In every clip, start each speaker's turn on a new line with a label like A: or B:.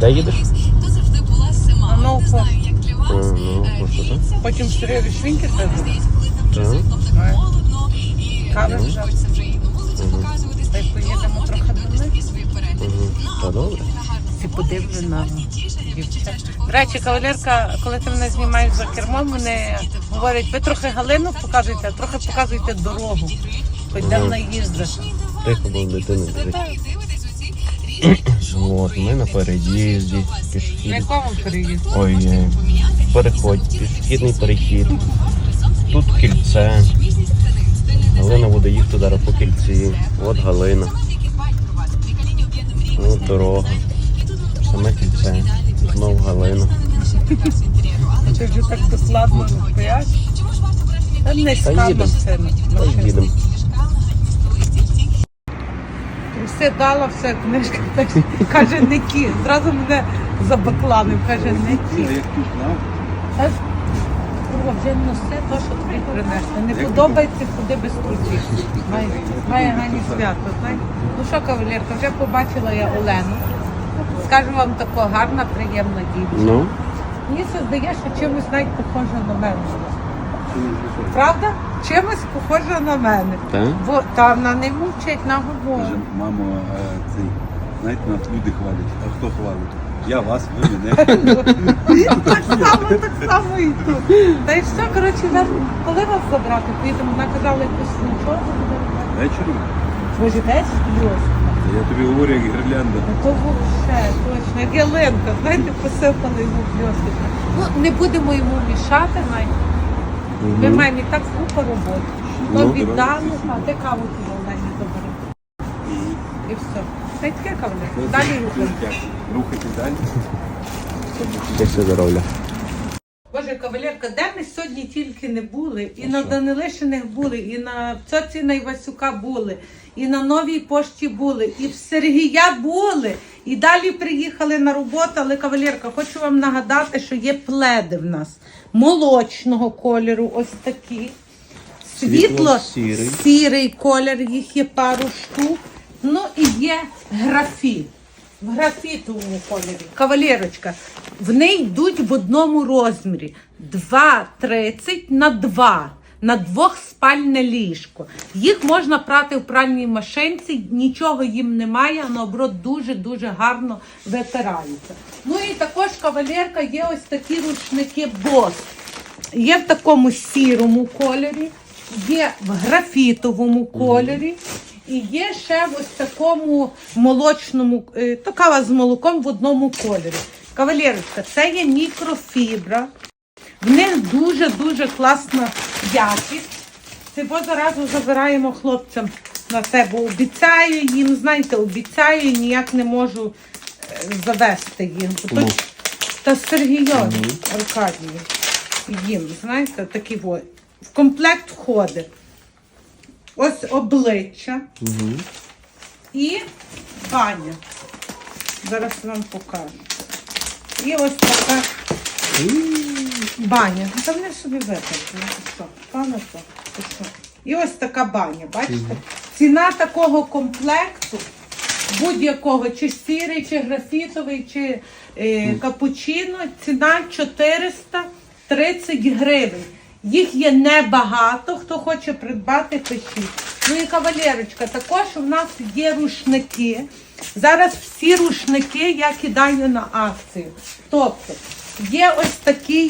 A: Де їдеш?
B: то завжди була сама. Не знаю, як для вас.
A: Ну,
B: Е,
C: Потім чотири швінки треба.
B: здається, коли
A: Так.
B: світло так
C: Ага.
B: холодно, і
C: Кави
B: е,
C: вже.
B: хочеться вже і на вулицю показуватись,
C: Та й поїдемо трохи до
B: такі свої перегляди. Ну,
A: Та добре.
B: на гарну
C: Всі
B: погоду,
C: подивлені
B: всі
C: на
B: гарні тішення, відчуття, що
C: До речі, кавалерка, коли ти мене знімаєш за кермом, вони говорять, ви трохи Галину показуєте, а трохи показуєте дорогу. Хоч де вона їздить.
A: Тихо, бо дитина біжить.
B: дивитесь у ці різні
A: От, ми на переїзді,
C: На
A: пішохід.
C: якому переїзді?
A: Ой, е, переход, пішохідний перехід. Тут кільце. Галина буде їхати зараз по кільці. От Галина. От дорога. Саме кільце. Знов Галина.
C: Ти вже так досладно стоять. Та не скам
A: їдемо. Та їдемо.
C: Все дала, все, книжка так каже, не ті. Зразу мене забакланив, каже, не ті. Та ж, Курва, вже носи то, що тобі принесли. Не подобається, ходи без трусів. Має, має Гані свято. Ну що, кавалерка, вже побачила я Олену. Скажу вам тако гарна, приємна дівчина.
A: Ну,
C: Мені це здає, що чимось навіть похожа на мене. Правда? Чимось похожа на мене.
A: так?
C: Бо та вона не мовчить на говору.
D: Каже, мамо, е, цей, знаєте, нас люди хвалять. А хто хвалить? Я вас, ви мене.
C: Так само, так само і тут. Та й все, коротше, нас, коли вас забрати, поїдемо, вона казала якусь нічого.
D: Вечором.
C: Може, десь просто.
D: Я тобі говорю, як гірлянда.
C: Ну то взагалі, точно, як ялинка, знаєте, посипали йому бльосточка. Ну, не будемо йому мішати, навіть. Ми
A: Мгм.
C: маємо і так купа роботи.
A: Ну,
C: То віддали, а ти каву Олені забери.
D: І
C: І все. Та й таке кавалер. Далі рухаємо.
D: Дякую. Рухайте далі.
A: Щастя здоров'я.
C: Боже, кавалерка, де ми сьогодні тільки не були, і на Данилишиних були, і на Цоці на Івасюка були, і на Новій пошті були, і в Сергія були, і далі приїхали на роботу. Але кавалерка, хочу вам нагадати, що є пледи в нас молочного кольору, ось такі. Світло
A: Світло-сірий.
C: сірий колір, їх є пару штук. Ну і є графіт. В графітовому кольорі. Кавалерочка, в неї йдуть в одному розмірі 2,30 на 2. На двохспальне ліжко. Їх можна прати в пральній машинці, нічого їм немає, а наоборот дуже-дуже гарно витираються. Ну і також кавалерка є ось такі рушники бос. Є в такому сірому кольорі, є в графітовому кольорі. І є ще в ось такому молочному, е, то кава з молоком в одному кольорі. Кавалерочка, це є мікрофібра. В них дуже-дуже класна якість. Це заразу забираємо хлопцям на себе. Обіцяю їм, знаєте, обіцяю, ніяк не можу е, завести їм. Бо
A: Кому?
C: то- Та Сергійові Аркадію. Їм, знаєте, такі во. В комплект входить. Ось обличчя
A: Угу.
C: і баня. Зараз вам покажу. І ось така баня. Ну, Та вони собі витерпли. Що? Пане що? Що? І ось така баня, бачите? Ціна такого комплекту, будь-якого, чи сірий, чи графітовий, чи е, капучино, ціна 430 гривень. Їх є небагато, хто хоче придбати, пишіть. Ну і кавалерочка, також у нас є рушники. Зараз всі рушники я кидаю на акцію. Тобто є ось такі,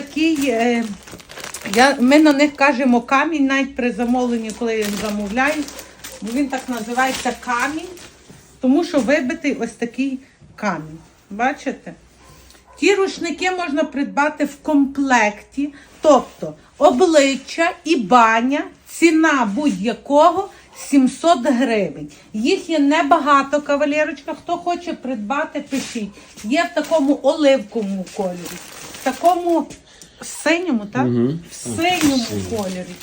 C: такі, е, я, ми на них кажемо камінь, навіть при замовленні, коли їх замовляю, бо він так називається камінь, тому що вибитий ось такий камінь. Бачите? Ті рушники можна придбати в комплекті, тобто обличчя і баня, ціна будь-якого 700 гривень. Їх є небагато, кавалерочка. Хто хоче придбати, пишіть. Є в такому оливковому кольорі, в такому синьому, так?
A: Мгм.
C: В синьому кольорі.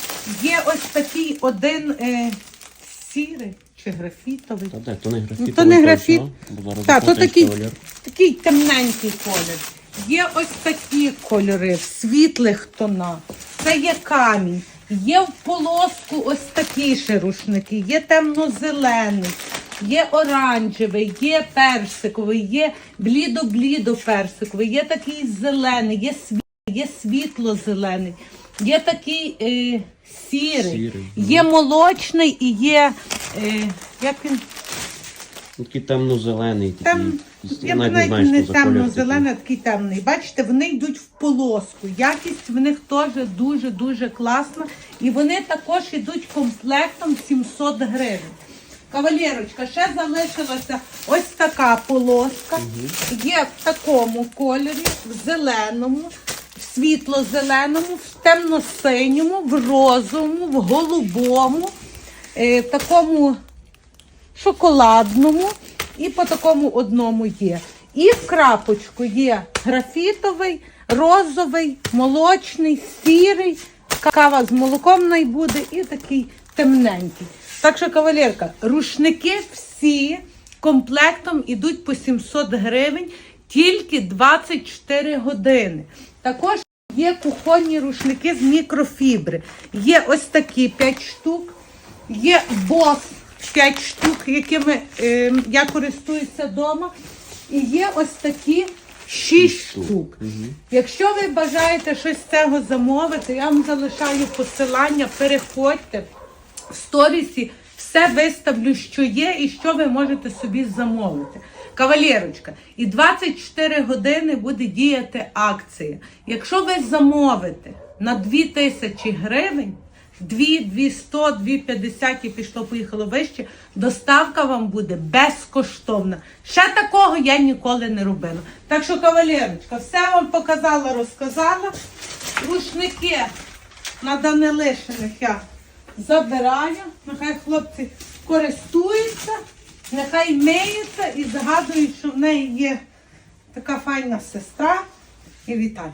C: Є ось такий один е, сірий чи графітовий.
A: Та де, то не графіт.
C: Ну, то не графіт. Так, то
A: такий.
C: такий, такий темненький колір. Є ось такі кольори в світлих тонах. Це є камінь. Є в полоску ось такі ще рушники, є темно-зелений, є оранжевий, є персиковий, є блідо-блідо персиковий, є такий зелений, є світлий, є світло-зелений, є такий е, сірий,
A: Сірий,
C: є молочний і є. Е, як він?
A: Такий темно-зелений, такий.
C: Там, я б
A: навіть
C: не
A: що за колір такий.
C: темно-зелений, а такий темний. Бачите, вони йдуть в полоску. Якість в них теж дуже-дуже класна. І вони також йдуть комплектом 700 гривень. Кавалерочка, ще залишилася ось така полоска. Є в такому кольорі, в зеленому, світло-зеленому, в темно-синьому, в розовому, в голубому, е, такому шоколадному і по такому одному є. І в крапочку є графітовий, розовий, молочний, сірий, кава з молоком найбуде і такий темненький. Так що, кавалерка, рушники всі комплектом ідуть по 700 гривень тільки 24 години. Також є кухонні рушники з мікрофібри. Є ось такі 5 штук. Є бос 5 штук, якими е, я користуюся вдома. І є ось такі 6 штук. Якщо ви бажаєте щось з цього замовити, я вам залишаю посилання, переходьте в сторісі, все виставлю, що є і що ви можете собі замовити. Кавалерочка, і 24 години буде діяти акція. Якщо ви замовите на 2000 гривень, 2, 200, 250 і пішло, поїхало вище, доставка вам буде безкоштовна. Ще такого я ніколи не робила. Так що, кавалерочка, все вам показала, розказала. Рушники на Данилишиних я забираю. Нехай хлопці користуються, нехай миється і згадують, що в неї є така файна сестра і Віталій.